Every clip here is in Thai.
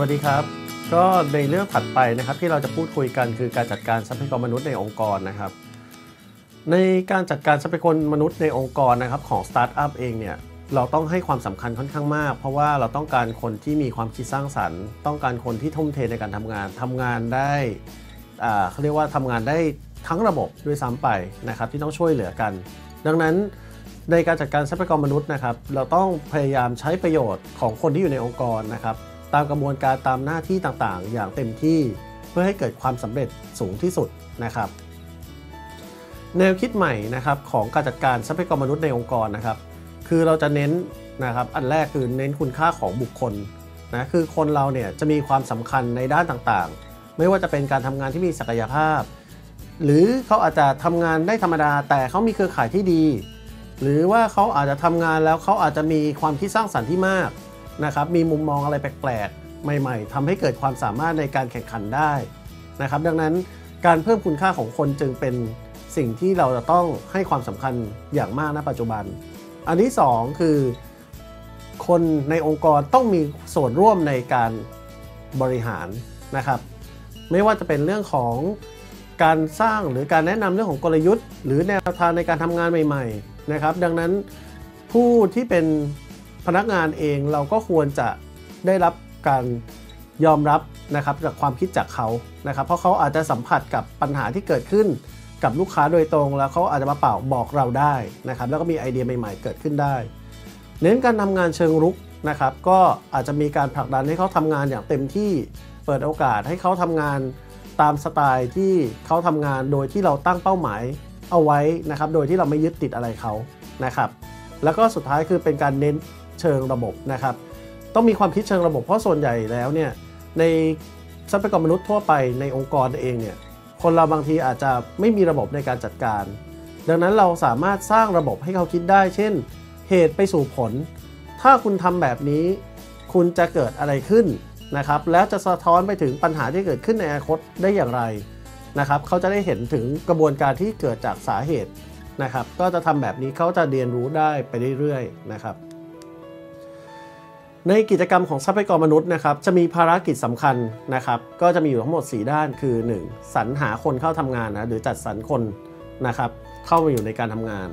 วัสดีครับ ก็ในเรื่องถัดไปนะครับที่เราจะพูดคุยกันคือการจัดการทรัพยากรมนุษย์ในองค์กรนะครับ ในการจัดการทรัพยากรมนุษย์ในองค์กรนะครับของสตาร์ทอัพเองเนี่ยเราต้องให้ความสำคัญค่อนข้างมาก เพราะว่าเราต้องการคนที่มีความคิดสร้างสรรค์ ต้องการคนที่ทุ่มเทในการทำงานทำงานได้เขาเรียกว่าทำงานได้ทั้งระบบด้วยซ้ำไปนะครับที่ต้องช่วยเหลือกัน ดังนั้นในการจัดการทรัพยากรมนุษย์นะครับ เราต้องพยายามใช้ประโยชน์ของคนที่อยู่ในองค์กรนะครับ ตามกระบวนการตามหน้าที่ต่างๆ อย่างเต็มที่เพื่อให้เกิดความสำเร็จสูงที่สุดนะครับ แนวคิดใหม่นะครับของการจัดการทรัพยากรมนุษย์ในองค์กรนะครับ คือเราจะเน้นนะครับอันแรกคือเน้นคุณค่าของบุคคลนะคือคนเราเนี่ยจะมีความสำคัญในด้านต่างๆ ไม่ว่าจะเป็นการทำงานที่มีศักยภาพ หรือเขาอาจจะทำงานได้ธรรมดา แต่เขามีเครือข่ายที่ดี หรือว่าเขาอาจจะทำงานแล้วเขาอาจจะมีความคิดสร้างสรรค์ที่มาก นะครับมีมุมมองอะไรแปลกๆ ใหม่ๆทำให้เกิดความสามารถในการแข่งขันได้นะครับดังนั้นการเพิ่มคุณค่าของคนจึงเป็นสิ่งที่เราจะต้องให้ความสำคัญอย่างมากณปัจจุบัน อันที่สองคือ คนในองค์กรต้องมีส่วนร่วมในการบริหารนะครับไม่ว่าจะเป็นเรื่องของการสร้างหรือการแนะนำเรื่องของกลยุทธ์ หรือแนวทางในการทำงานใหม่ ๆ นะครับ ดังนั้นผู้ที่เป็น พนักงานเองเราก็ควรจะได้รับการยอมรับนะครับจากความคิดจากเขานะครับ เพราะเขาอาจจะสัมผัสกับปัญหาที่เกิดขึ้นกับลูกค้าโดยตรง แล้วเขาอาจจะมาเป่าบอกเราได้นะครับ แล้วก็มีไอเดียใหม่ ๆ เกิดขึ้นได้ เน้นการทำงานเชิงรุกนะครับ ก็อาจจะมีการผลักดันให้เขาทำงานอย่างเต็มที่เปิดโอกาสให้เขาทำงานตามสไตล์ที่เขาทำงานโดยที่เราตั้งเป้าหมายเอาไว้นะครับ โดยที่เราไม่ยึดติดอะไรเขานะครับ แล้วก็สุดท้ายคือเป็นการเน้น เชิงระบบนะครับ ต้องมีความคิดเชิงระบบเพราะส่วนใหญ่แล้วเนี่ยในทรัพยากรมนุษย์ทั่วไปในองค์กรเองเนี่ยคนเราบางทีอาจจะไม่มีระบบในการจัดการ ดังนั้นเราสามารถสร้างระบบให้เขาคิดได้ เช่น เหตุไปสู่ผล ถ้าคุณทำแบบนี้ คุณจะเกิดอะไรขึ้นนะครับ แล้วจะสะท้อนไปถึงปัญหาที่เกิดขึ้นในอนาคตได้อย่างไรนะครับเขาจะได้เห็นถึงกระบวนการที่เกิดจากสาเหตุนะครับ ก็จะทำแบบนี้เขาจะเรียนรู้ได้ไปเรื่อยๆนะครับ ในกิจกรรมของทรัพยากรมนุษย์นะครับจะมีภารกิจสำคัญนะครับก็จะมีอยู่ทั้งหมด 4 ด้านคือ 1. สรรหาคนเข้าทำงานนะหรือจัดสรรคนนะครับเข้ามาอยู่ในการทำงาน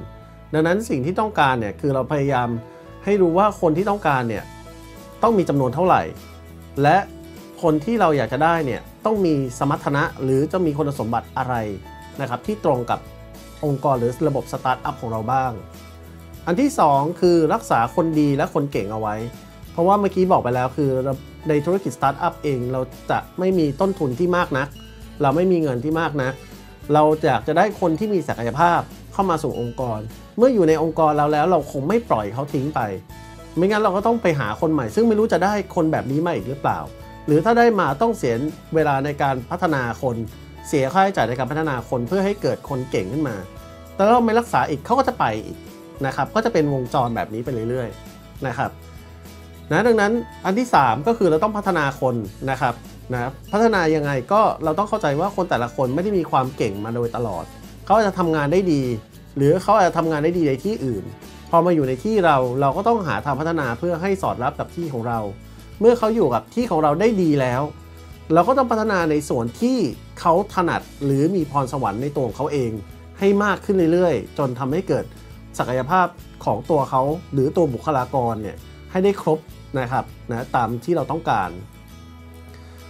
ดังนั้นสิ่งที่ต้องการเนี่ยคือเราพยายามให้รู้ว่าคนที่ต้องการเนี่ยต้องมีจำนวนเท่าไหร่ และคนที่เราอยากจะได้เนี่ยต้องมีสมรรถนะหรือจะมีคุณสมบัติอะไรนะครับที่ตรงกับองค์กรหรือระบบสตาร์ทอัพของเราบ้าง อันที่ 2 คือรักษาคนดีและคนเก่งเอาไว้ เพราะว่าเมื่อกี้บอกไปแล้วคือในธุรกิจสตาร์ทอัพเองเราจะไม่มีต้นทุนที่มากนัก เราไม่มีเงินที่มากนัก เราอยากจะได้คนที่มีศักยภาพเข้ามาสู่องค์กร เมื่ออยู่ในองค์กรเราแล้วเราคงไม่ปล่อยเขาทิ้งไป ไม่งั้นเราก็ต้องไปหาคนใหม่ ซึ่งไม่รู้จะได้คนแบบนี้มาอีกหรือเปล่า หรือถ้าได้มาต้องเสียเวลาในการพัฒนาคนเสียค่าใช้จ่ายในการพัฒนาคนเพื่อให้เกิดคนเก่งขึ้นมา แต่เราไม่รักษาอีกเขาก็จะไปอีกนะครับ ก็จะเป็นวงจรแบบนี้ไปเรื่อยๆนะครับ นะดังนั้นอันที่ 3 ก็คือเราต้องพัฒนาคนนะครับนะพัฒนายังไงก็เราต้องเข้าใจว่าคนแต่ละคนไม่ได้มีความเก่งมาโดยตลอด เขาอาจจะทำงานได้ดี หรือเขาอาจจะทำงานได้ดีในที่อื่น พอมาอยู่ในที่เราเราก็ต้องหาทางพัฒนาเพื่อให้สอดรับกับที่ของเรา เมื่อเขาอยู่กับที่ของเราได้ดีแล้ว เราก็ต้องพัฒนาในส่วนที่เขาถนัดหรือมีพรสวรรค์ในตัวของเขาเอง ให้มากขึ้นเรื่อยๆ จนทำให้เกิดศักยภาพของตัวเขาหรือตัวบุคลากรเนี่ย ให้ได้ครบนะครับนะตามที่เราต้องการ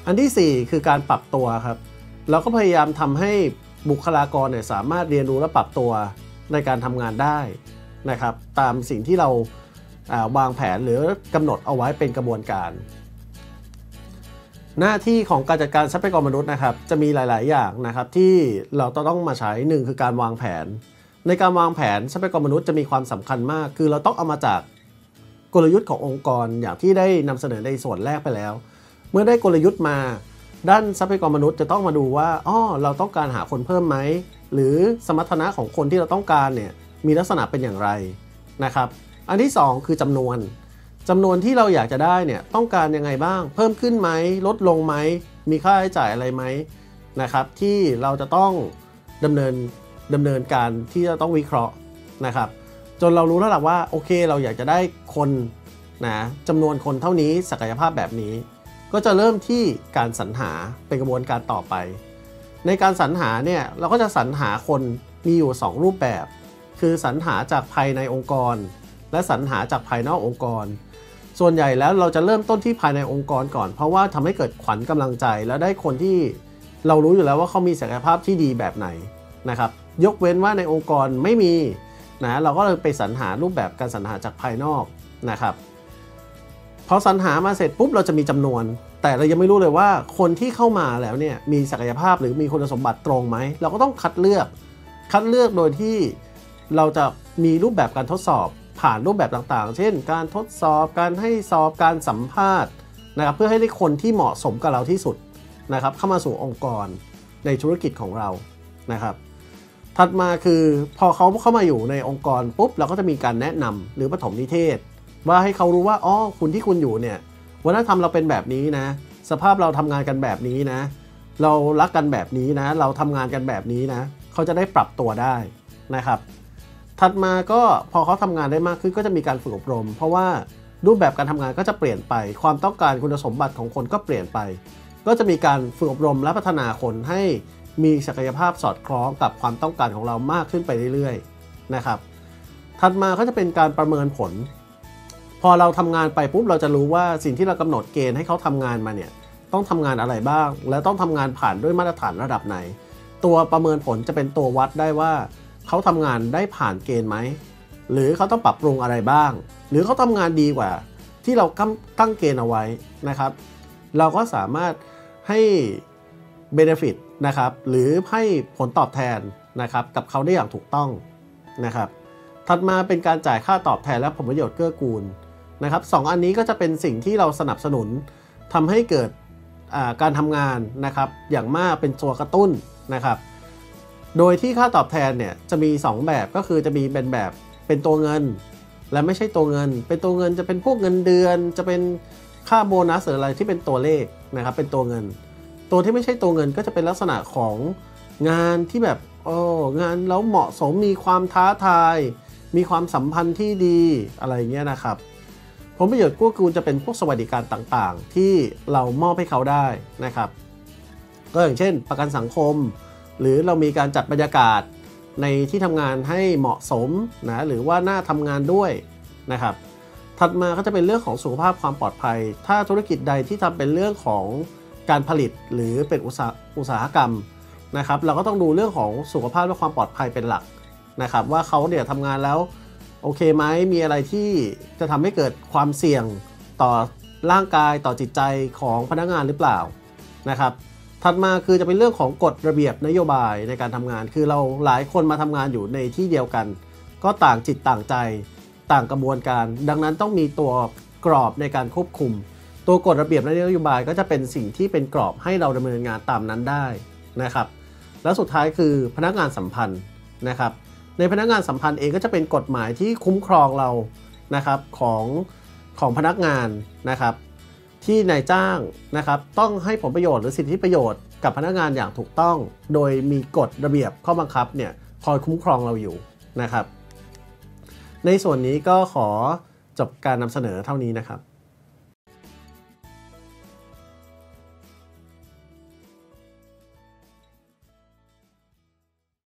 อันที่ 4 คือการปรับตัวครับ เราก็พยายามทำให้บุคลากรเนี่ยสามารถเรียนรู้และปรับตัวในการทำงานได้นะครับ ตามสิ่งที่เราวางแผนหรือกำหนดเอาไว้เป็นกระบวนการ หน้าที่ของการจัดการทรัพยากรมนุษย์นะครับ จะมีหลาย ๆ อย่างนะครับที่เราต้องมาใช้หนึ่งคือการวางแผน ในการวางแผนทรัพยากรมนุษย์จะมีความสำคัญมาก คือเราต้องเอามาจาก กลยุทธ์ขององค์กรอย่างที่ได้นำเสนอในส่วนแรกไปแล้ว เมื่อได้กลยุทธ์มาด้านทรัพยากรมนุษย์จะต้องมาดูว่าอ๋อเราต้องการหาคนเพิ่มไหมหรือสมรรถนะของคนที่เราต้องการเนี่ยมีลักษณะเป็นอย่างไรนะครับ อันที่ 2 คือจำนวนจำนวนที่เราอยากจะได้เนี่ยต้องการยังไงบ้าง เพิ่มขึ้นไหมลดลงไหมมีค่าใช้จ่ายอะไรไหมนะครับที่เราจะต้องดำเนินดำเนินการที่จะต้องวิเคราะห์นะครับ จนเรารู้แล้วล่ะว่าโอเคเราอยากจะได้คนนะจำนวนคนเท่านี้ศักยภาพแบบนี้ ก็จะเริ่มที่การสรรหาเป็นกระบวนการต่อไป ในการสรรหาเนี่ยเราก็จะสรรหาคนมีอยู่ 2 รูปแบบ คือสรรหาจากภายในองค์กร และสรรหาจากภายนอกองค์กร ส่วนใหญ่แล้วเราจะเริ่มต้นที่ภายในองค์กรก่อน เพราะว่าทำให้เกิดขวัญกำลังใจ และได้คนที่เรารู้อยู่แล้วว่าเขามีศักยภาพที่ดีแบบไหนนะครับยกเว้นว่าในองค์กรไม่มี นะเราก็เลยไปสรรหารูปแบบการสรรหาจากภายนอกนะครับพอสรรหามาเสร็จปุ๊บเราจะมีจำนวน แต่เรายังไม่รู้เลยว่าคนที่เข้ามาแล้วเนี่ยมีศักยภาพหรือมีคุณสมบัติตรงไหม เราก็ต้องคัดเลือก คัดเลือกโดยที่เราจะมีรูปแบบการทดสอบผ่านรูปแบบต่างๆ เช่น การทดสอบการให้สอบการสัมภาษณ์นะครับเพื่อให้ได้คนที่เหมาะสมกับเราที่สุดนะครับเข้ามาสู่องค์กรในธุรกิจของเรานะครับ ถัดมาคือพอเขาเข้ามาอยู่ในองค์กรปุ๊บเราก็จะมีการแนะนำหรือปฐมนิเทศ ว่าให้เขารู้ว่าอ๋อคุณที่คุณอยู่เนี่ยวัฒนธรรมเราเป็นแบบนี้นะ สภาพเราทำงานกันแบบนี้นะ เรารักกันแบบนี้นะ เราทำงานกันแบบนี้นะ เขาจะได้ปรับตัวได้นะครับ ถัดมาก็พอเขาทำงานได้มากขึ้นก็จะมีการฝึกอบรม เพราะว่ารูปแบบการทำงานก็จะเปลี่ยนไป ความต้องการคุณสมบัติของคนก็เปลี่ยนไป ก็จะมีการฝึกอบรมและพัฒนาคนให้ มีศักยภาพสอดคล้องกับความต้องการของเรามากขึ้นไปเรื่อยๆนะครับ ถัดมาก็จะเป็นการประเมินผล พอเราทำงานไปปุ๊บเราจะรู้ว่าสิ่งที่เรากำหนดเกณฑ์ให้เขาทำงานมาเนี่ยต้องทำงานอะไรบ้าง และต้องทำงานผ่านด้วยมาตรฐานระดับไหน ตัวประเมินผลจะเป็นตัววัดได้ว่า เขาทำงานได้ผ่านเกณฑ์ไหมหรือเขาต้องปรับปรุงอะไรบ้าง หรือเขาทำงานดีกว่า ที่เราตั้งเกณฑ์เอาไว้นะครับ เราก็สามารถให้ benefit นะครับหรือให้ผลตอบแทนนะครับกับเขาได้อย่างถูกต้องนะครับถัดมาเป็นการจ่ายค่าตอบแทนและผลประโยชน์เกื้อกูลนะครับสองอันนี้ก็จะเป็นสิ่งที่เราสนับสนุนทำให้เกิดการทำงานนะครับอย่างมากเป็นตัวกระตุ้นนะครับโดยที่ค่าตอบแทนเนี่ยจะมี 2 แบบก็คือจะมีเป็นแบบเป็นตัวเงิน และไม่ใช่ตัวเงิน เป็นตัวเงินจะเป็นพวกเงินเดือน จะเป็นค่าโบนัสหรืออะไรที่เป็นตัวเลขนะครับเป็นตัวเงิน ตัวที่ไม่ใช่ตัวเงินก็จะเป็นลักษณะของงานที่แบบโอ้งานแล้วเหมาะสมมีความท้าทาย มีความสัมพันธ์ที่ดีอะไรเงี้ยนะครับผลประโยชน์กู้กูลจะเป็นพวกสวัสดิการต่างๆ ที่เรามอบให้เขาได้นะครับ ก็อย่างเช่น ประกันสังคม หรือเรามีการจัดบรรยากาศในที่ทำงานให้เหมาะสมนะหรือว่าน่าทำงานด้วยนะครับ ถัดมาก็จะเป็นเรื่องของสุขภาพความปลอดภัย ถ้าธุรกิจใดที่ทำเป็นเรื่องของ การผลิตหรือเป็นอุตสาอุตสาหกรรมนะครับ เราก็ต้องดูเรื่องของสุขภาพและความปลอดภัยเป็นหลักนะครับ ว่าเขาเนี่ยทำงานแล้วโอเคไหมมีอะไรที่จะทำให้เกิดความเสี่ยงต่อร่างกายต่อจิตใจของพนักงานหรือเปล่านะครับ ถัดมาคือจะเป็นเรื่องของกฎระเบียบนโยบายในการทำงาน คือเราหลายคนมาทำงานอยู่ในที่เดียวกัน ก็ต่างจิตต่างใจต่างกระบวนการ ดังนั้นต้องมีตัวกรอบในการควบคุม ตัวกฎระเบียบและนโยบายก็จะเป็นสิ่งที่เป็นกรอบให้เราดำเนินงานตามนั้นได้นะครับ แล้วสุดท้ายคือพนักงานสัมพันธ์นะครับ ในพนักงานสัมพันธ์เองก็จะเป็นกฎหมายที่คุ้มครองเรานะครับของของพนักงานนะครับ ที่นายจ้างนะครับ ต้องให้ผลประโยชน์หรือสิทธิประโยชน์กับพนักงานอย่างถูกต้อง โดยมีกฎระเบียบข้อบังคับเนี่ยคอยคุ้มครองเราอยู่นะครับ ในส่วนนี้ก็ขอจบการนำเสนอเท่านี้นะครับ